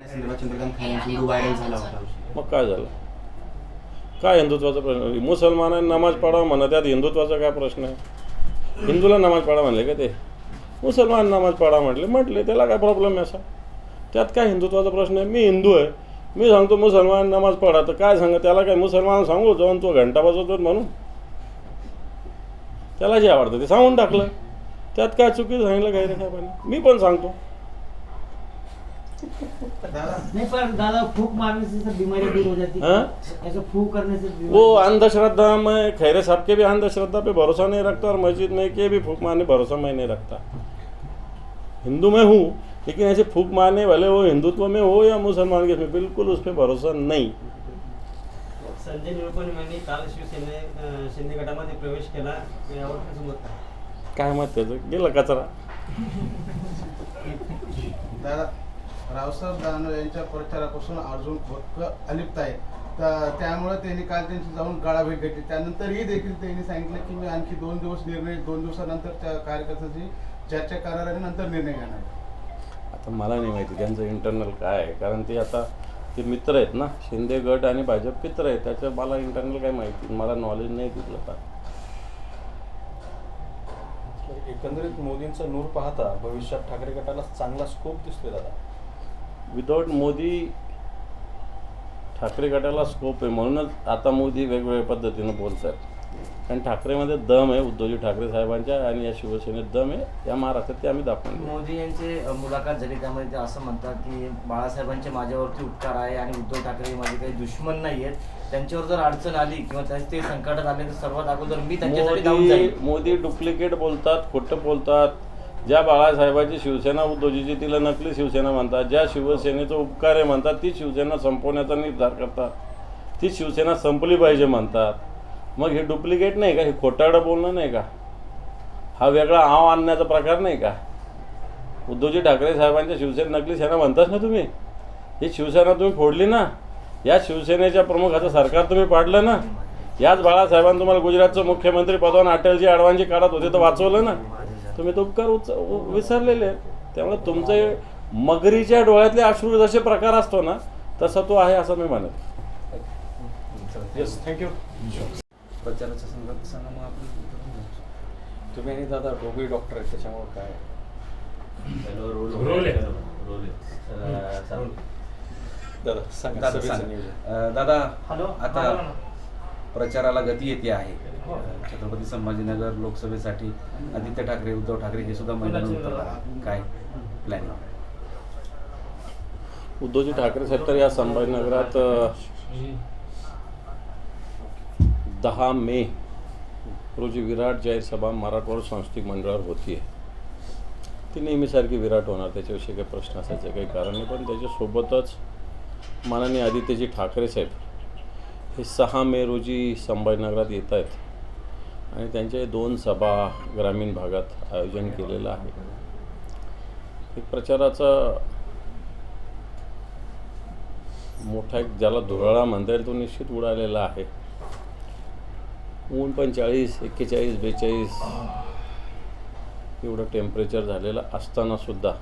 संदर्भात Chandrakant video viral झाला होता. मग काय झालं? काय हिंदुत्वाचा प्रश्न? मुसलमानांनी नमाज पडावं म्हणा त्यात हिंदुत्वाचा काय प्रश्न आहे? हिंदूला नमाज पाडा म्हणले का ते? मुसलमान नमाज पाडा म्हटले म्हटले त्याला काय प्रॉब्लेम आहे असा? त्यात काय हिंदुत्वाचा प्रश्न आहे? मी हिंदू आहे. मी सांगतो मुसलमान नमाज पडा तर काय सांगा? त्याला काय मुसलमान सांगू? जाऊन तो घंटा वाजवतो म्हणून. त्याला जे आवडतं ते सांगून टाकलं. त्यात काय चुकीचं सांगितलं काय रे साहेबांनी मी पण सांगतो. नहीं पर दादा फूक मारने से सब बीमारी दूर हो जाती. है? हाँ? ऐसे फूक करने से बीमारी- वो अंधश्रद्धा में खैरे साहब के भी अंधश्रद्धा पे भरोसा नहीं रखता और मस्जिद में के भी फूक मारने भरोसा मैं नहीं रखता। हिंदू में हूँ लेकिन ऐसे फूक मारने वाले वो हिंदुत्व में हो या मुसलमान के में बिल्कुल उस पर भरोसा नहीं। संजय निरुपण यांनी काल शिवसेने शिंदे गटामध्ये प्रवेश केला. यावर कसं मत आहे? काय मत त्याचं? गेलं कचरा. दादा रावसाहेब दानवे यांच्या प्रचारापासून अर्जुन खोतकर अलिप्त आहे. तर त्यामुळे त्यांनी काल त्यांची जाऊन गाळाभेट घेतली. त्यानंतरही देखील त्यांनी सांगितलं की मी आणखी दोन दिवस निर्णय दोन दिवसानंतर त्या कार्यकर्त्यांची चर्चा करणार आणि नंतर निर्णय घेणार. आता मला नाही माहिती त्यांचं इंटरनल काय आहे. कारण ते आता ते मित्र आहेत ना शिंदे गट आणि भाजप मित्र आहेत. त्याचं मला इंटरनल काय माहिती. मला नॉलेज नाही तिथलं फार एकंदरीत मोदींचा नूर पाहता भविष्यात ठाकरे गटाला चांगला स्कोप दिसतोय दादा. विदाऊट मोदी ठाकरे गटाला स्कोप आहे. म्हणूनच आता मोदी वेगवेगळ्या पद्धतीनं बोलत आहेत कारण ठाकरेमध्ये दम आहे उद्धवजी ठाकरे साहेबांच्या आणि या शिवसेनेत दम आहे. या महाराष्ट्रात ते आम्ही दाखवून. मोदी यांचे मुलाखत झाली. त्यामध्ये ते असं म्हणतात की बाळासाहेबांचे माझ्यावरती उपकार आहे आणि उद्धव ठाकरे माझे काही दुश्मन नाही आहेत. त्यांच्यावर जर अडचण आली किंवा ते संकटात आले तर सर्वात अगोदर मी त्यांच्यासाठी मोदी डुप्लिकेट बोलतात खोटं बोलतात. ज्या बाळासाहेबाची शिवसेना उद्धवजीची तिला नकली शिवसेना म्हणतात ज्या शिवसेनेचं उपकार आहे म्हणतात ती शिवसेना संपवण्याचा निर्धार करतात. ती शिवसेना संपली पाहिजे म्हणतात. मग हे डुप्लिकेट नाही का? हे खोटाडं बोलणं नाही का? हा वेगळा आव आणण्याचा प्रकार नाही का? उद्धवजी ठाकरे साहेबांच्या शिवसेना नकली सेना म्हणताच ना तुम्ही? ही शिवसेना तुम्ही फोडली ना? या शिवसेनेच्या प्रमुखाचं सरकार तुम्ही पाडलं ना? याच बाळासाहेबांनी तुम्हाला गुजरातचं मुख्यमंत्री पदवान अटलजी अडवांजी काढत होते तर वाचवलं ना? तुम्ही तो उपकार उच विसरलेले आहेत. त्यामुळे तुमचे मगरीच्या डोळ्यातले अश्रू जसे प्रकार असतो ना तसा तो आहे असं मी म्हणत येस थँक्यू प्रचाराच्या संदर्भात सांगा मग आपण तुम्ही आणि दादा दोघेही डॉक्टर आहेत त्याच्यामुळे काय? दादा सांगा दादा हॅलो आता प्रचाराला गती येते आहे. छत्रपती संभाजीनगर लोकसभेसाठी आदित्य ठाकरे उद्धव ठाकरे हे सुद्धा आहे. काय प्लॅनिंग उद्धवजी ठाकरे साहेब तर या संभाजीनगरात दहा मे रोजी विराट जाहीर सभा मराठवाडा सांस्कृतिक मंडळावर होती आहे ती नेहमीसारखी विराट होणार त्याच्याविषयी काही प्रश्न असायचं काही कारण नाही पण त्याच्यासोबतच माननीय आदित्यजी ठाकरे साहेब हे सहा मे रोजी संभाजीनगरात येत आहेत आणि त्यांचे दोन सभा ग्रामीण भागात आयोजन केलेलं आहे. एक प्रचाराचा मोठा एक ज्याला धुराळा म्हणता येईल तो निश्चित उडालेला आहे. ऊन पण चाळीस एक्केचाळीस बेचाळीस एवढं टेम्परेचर झालेलं असताना सुद्धा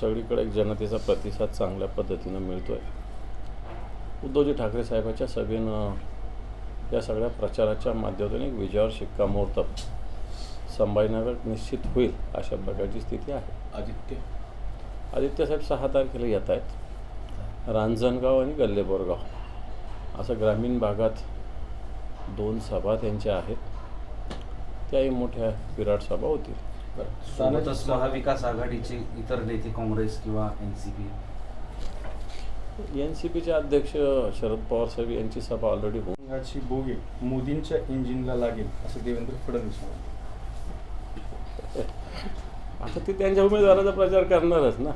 सगळीकडे एक जनतेचा प्रतिसाद चांगल्या पद्धतीनं मिळतो आहे उद्धवजी ठाकरे साहेबाच्या सभेनं या सगळ्या प्रचाराच्या माध्यमातून एक विजयावर शिक्कामोर्तब संभाजीनगर निश्चित होईल अशा प्रकारची स्थिती आहे. आदित्य? आदित्य साहेब सहा तारखेला येत आहेत. रांजणगाव आणि गल्लेबोरगाव. असं ग्रामीण भागात दोन सभा त्यांच्या आहेत. त्याही मोठ्या विराट सभा होतील. महाविकास आघाडीचे इतर नेते काँग्रेस किंवा N C P? N C पीचे अध्यक्ष शरद पवार साहेब यांची सभा ऑलरेडी होऊन सिंगाची बोगी मोदींच्या इंजिनला लागेल असं देवेंद्र फडणवीस आता ते त्यांच्या उमेदवाराचा प्रचार करणारच ना.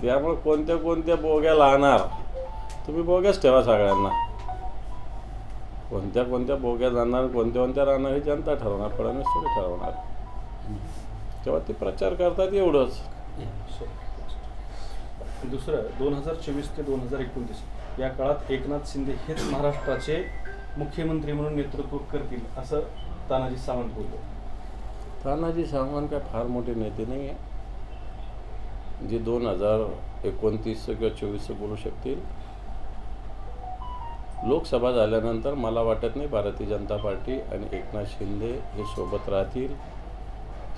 त्यामुळे कोणत्या कोणत्या बोग्या लावणार तुम्ही बोग्याच ठेवा सगळ्यांना. कोणत्या कोणत्या बोग्या जाणार कोणत्या कोणत्या राहणार हे जनता ठरवणार फडणवीस थोडी ठरवणार. तेव्हा ते प्रचार करतात एवढंच. दुसरं दोन हजार चोवीस ते दोन हजार एकोणतीस. या काळात एकनाथ शिंदे हेच महाराष्ट्राचे मुख्यमंत्री म्हणून नेतृत्व करतील असं तानाजी सावंत बोलले. तानाजी सावंत काय फार मोठे नेते नाही आहे जे दोन हजार एकोणतीसचं किंवा चोवीसचं बोलू शकतील. लोकसभा झाल्यानंतर मला वाटत नाही भारतीय जनता पार्टी आणि एकनाथ शिंदे हे सोबत राहतील.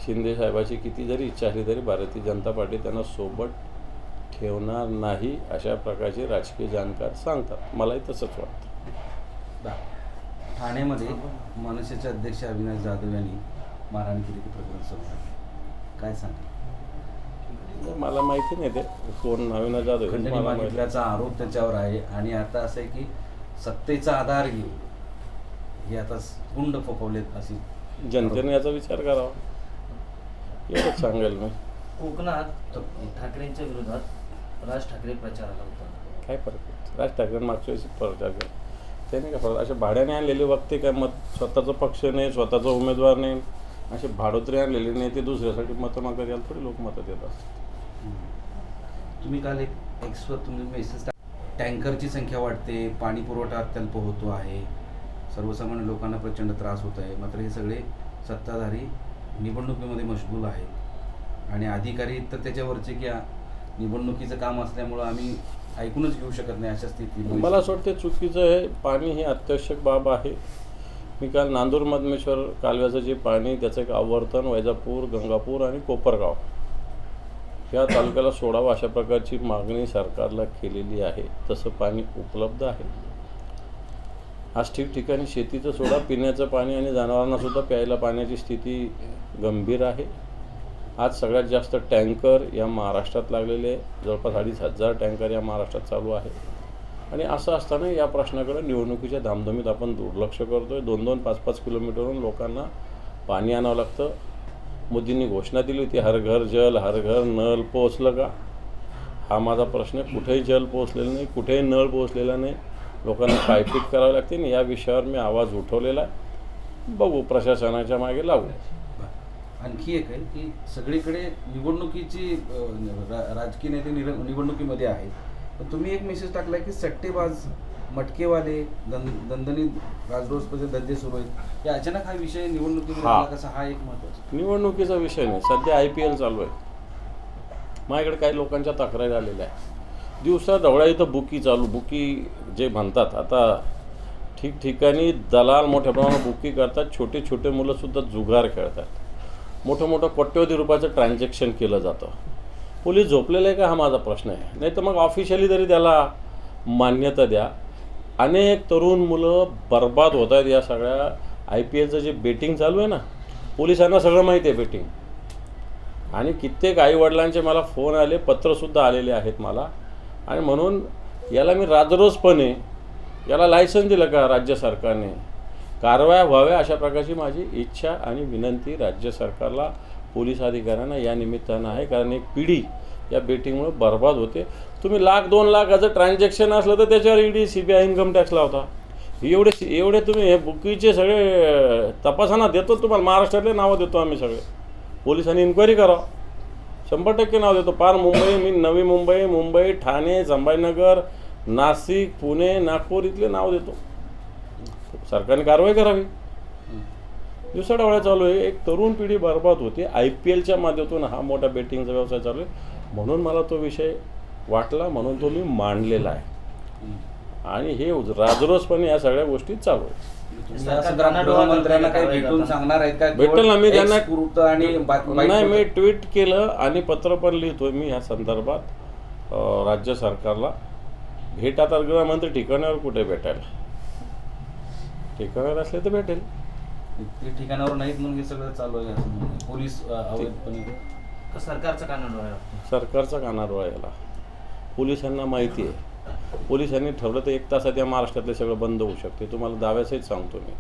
शिंदे साहेबाची किती जरी इच्छा असली तरी भारतीय जनता पार्टी त्यांना सोबत ठेवणार नाही अशा प्रकारचे राजकीय जाणकार सांगतात. मलाही तसंच वाटतं. ठाण्यामध्ये मनसेचे अध्यक्ष अविनाश जाधव यांनी मारहाण केली ते प्रकरण समोर. काय सांगा मला माहिती नाही ते. कोण? नवीन जाधव मागितल्याचा आरोप त्याच्यावर आहे आणि आता असं आहे की सत्तेचा आधार घेऊन हे आता गुंड फोपवलेत अशी जनतेने याचा विचार करावा. एवढंच सांगेल मी. कोकणात ठाकरेंच्या विरोधात राज ठाकरे प्रचाराला होता काय फरक पडतो? राज ठाकरे मागच्या वेळेस प्रचार केला त्याने काय फरक? असे भाड्याने आणलेले वक्ते काय? मत स्वतःचा पक्ष नाही स्वतःचा उमेदवार नाही. असे भाडोत्री आणलेले नाही ते दुसऱ्यासाठी मतं मागत याला थोडी लोक मतं देत असतात. तुम्ही काल एक एक्सवर तुम्ही मेसेज टाक टँकरची संख्या वाढते पाणी पुरवठा अत्यल्प होतो आहे. सर्वसामान्य लोकांना प्रचंड त्रास होत आहे. मात्र हे सगळे सत्ताधारी निवडणुकीमध्ये मशगूल आहेत. आणि अधिकारी तर त्याच्यावरचे की आ- निवडणुकीचं काम असल्यामुळं आम्ही ऐकूनच घेऊ शकत नाही अशा स्थितीत. मला असं वाटतं चुकीचं आहे. पाणी ही अत्यावश्यक बाब आहे. मी काल नांदूर मधमेश्वर कालव्याचं जे पाणी त्याचं एक आवर्तन वैजापूर गंगापूर आणि कोपरगाव या तालुक्याला सोडावं अशा प्रकारची मागणी सरकारला केलेली आहे. तसं पाणी उपलब्ध आहे. आज ठिकठिकाणी शेतीचं सोडा पिण्याचं पाणी आणि जनावरांनासुद्धा प्यायला पाण्याची स्थिती गंभीर आहे. आज सगळ्यात जास्त टँकर या महाराष्ट्रात लागलेले जवळपास अडीच हजार टँकर या महाराष्ट्रात चालू आहे. आणि असं असताना या प्रश्नाकडे निवडणुकीच्या धामधमीत आपण दुर्लक्ष करतो आहे दोन दोन पाच पाच किलोमीटरहून लोकांना पाणी आणावं लागतं. मोदींनी घोषणा दिली होती हर घर जल हर घर नळ पोचलं का? हा माझा प्रश्न आहे. कुठेही जल पोचलेलं नाही कुठेही नळ पोचलेला नाही. लोकांना पायपीट करावी लागते आणि या विषयावर मी आवाज उठवलेला आहे. बघू प्रशासनाच्या मागे लागू. आणखी एक आहे की सगळीकडे निवडणुकीची रा- राजकीय नेते निर- निवडणुकीमध्ये आहेत. पण तुम्ही एक मेसेज टाकलाय की सट्टेबाज मटकेवाले दन दणदणीत राजरोसपचे धंदे सुरू आहेत. या अचानक हा विषय निवडणुकीमध्ये हा. कसा हा एक महत्त्वाचा निवडणुकीचा विषय नाही. सध्या आय पी एल चालू आहे. माझ्याकडे काही लोकांच्या तक्रारी आलेल्या आहे दिवसा ढवळ्या इथं बुकी चालू बुकी जे म्हणतात आता ठिकठिकाणी दलाल मोठ्या प्रमाणात बुकी करतात छोटे छोटे मुलंसुद्धा जुगार खेळतात. मोठं मोठं कोट्यवधी रुपयाचं ट्रान्झॅक्शन केलं जातं. पोलीस झोपलेलं आहे का हा माझा प्रश्न आहे. नाही तर मग ऑफिशियली तरी त्याला मान्यता द्या. अनेक तरुण मुलं बर्बाद होत आहेत या सगळ्या आय पी एलचं जे बेटिंग चालू आहे ना पोलिसांना सगळं माहिती आहे बेटिंग आणि कित्येक आईवडिलांचे मला फोन आले पत्रसुद्धा आलेले आहेत मला. आणि म्हणून याला मी राजरोसपणे याला लायसन दिलं का राज्य सरकारने? कारवाया व्हाव्या अशा प्रकारची माझी इच्छा आणि विनंती राज्य सरकारला पोलीस अधिकाऱ्यांना या निमित्तानं आहे. कारण एक पिढी या बेटिंगमुळे बर्बाद होते. तुम्ही लाख दोन लाखाचं ट्रान्झॅक्शन असलं तर त्याच्यावर ED C B I income tax लावता. एवढे एवढे तुम्ही हे बुकीचे सगळे तपासणा तपासांना देतो तुम्हाला. महाराष्ट्रातले नावं देतो आम्ही सगळे. पोलिसांनी इन्क्वायरी करा. शंभर टक्के नाव देतो. पार मुंबई मी नवी मुंबई मुंबई ठाणे संभाजीनगर नाशिक पुणे नागपूर इथले नाव देतो. सरकारने कारवाई करावी. दिवसाढवळ्या चालू आहे. एक तरुण पिढी बर्बाद होते. आय पी एलच्या माध्यमातून हा मोठा बेटिंगचा व्यवसाय चालू आहे. म्हणून मला तो विषय वाटला. म्हणून तो मी मांडलेला आहे. आणि हे राजरोसपणे या सगळ्या गोष्टी चालू आहेत. या भेटेल ना मी त्यांना नाही मी? ट्विट केलं आणि पत्र पण लिहितोय मी ह्या संदर्भात. राज्य सरकारला. भेट आता गृहमंत्री ठिकाणावर कुठे भेटायला? ठिकाणावर असले तर भेटेल. ते ठिकाणावर नाहीत म्हणून हे सगळं चालू आहे असं म्हणणं आहे. पोलीस अ, अवैधपणे. का सरकारचा वाटतं? सरकारचा कानाडोळा याला? पोलिसांना माहिती आहे. पोलिसांनी ठरवलं तर एक तासात या महाराष्ट्रातले सगळं बंद होऊ शकते. तुम्हाला दाव्यासहित सांगतो मी.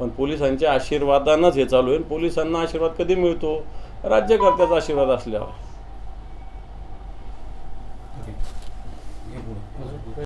पण पोलिसांच्या आशीर्वादानंच हे चालू आहे. पोलिसांना आशीर्वाद कधी मिळतो? राज्यकर्त्याचा आशीर्वाद असल्यावर.